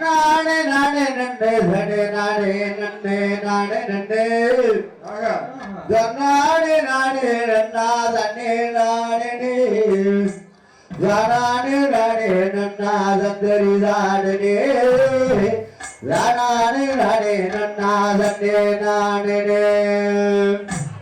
நானே நாடே நண்டே சடே நாடே நண்டே நாடே நண்டே நானே நாடே நன்னா தன்னே நாடே நாடே நாடே நன்னா தந்தரி நாடே நாடே நாடே நன்னா தன்னே நாடே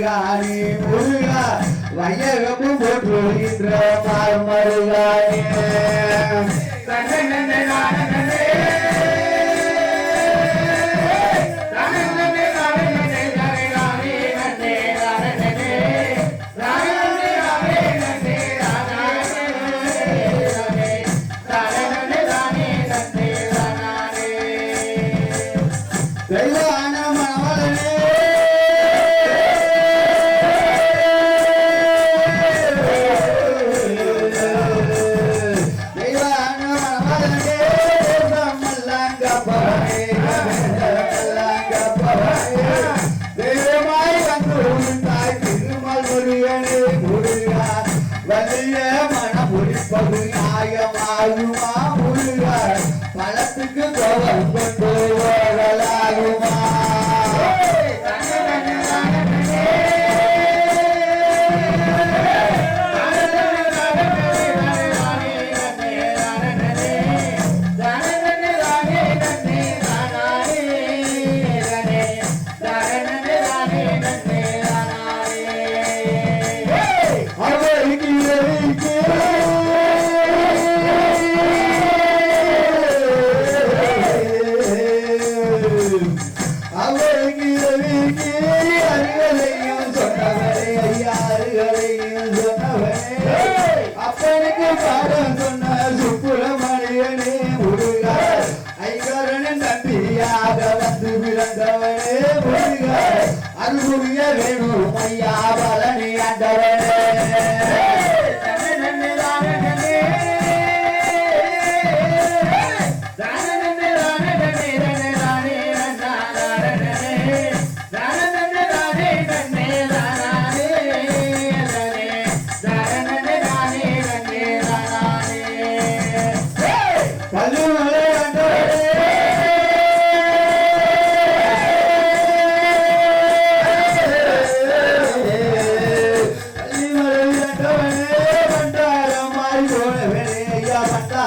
மருகாணி முருகா வையகமும் போற்றுகின்ற மார்மருகானே வலிய மனம் முடிப்பது நியாயமாகுமா பிறந்தவனே முருகா அருகுரிய வேணும் ஐயா பழனி ஆண்டவனே mueve, ella eh, saca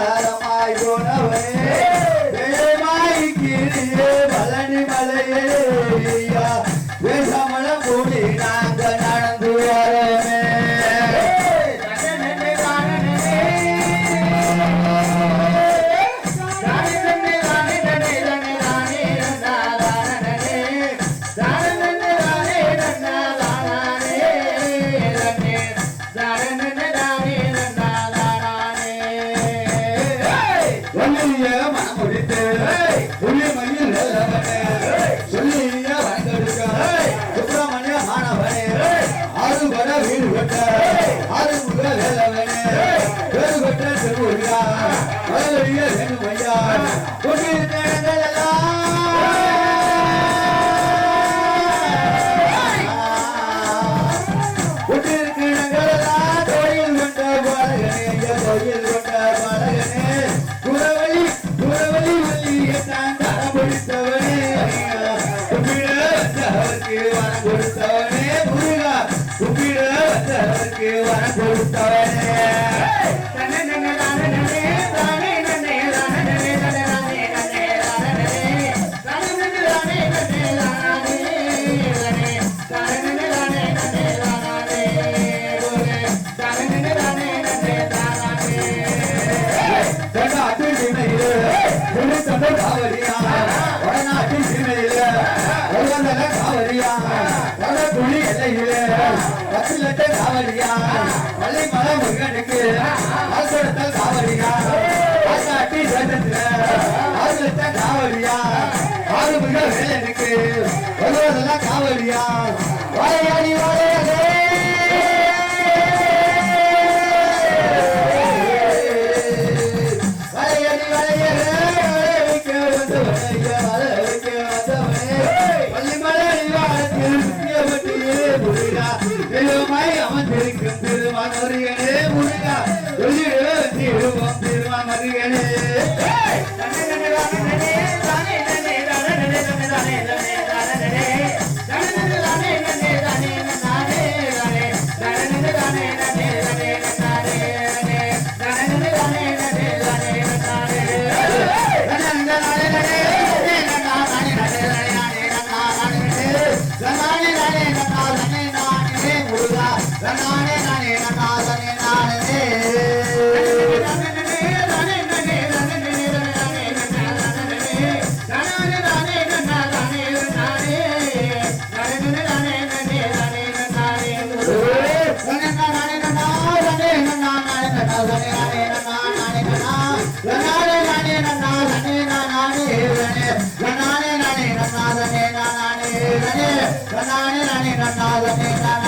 காவலியா காவலியா வாயாடி வாழ கண்ணானே நானே கண்ணாதனே நான்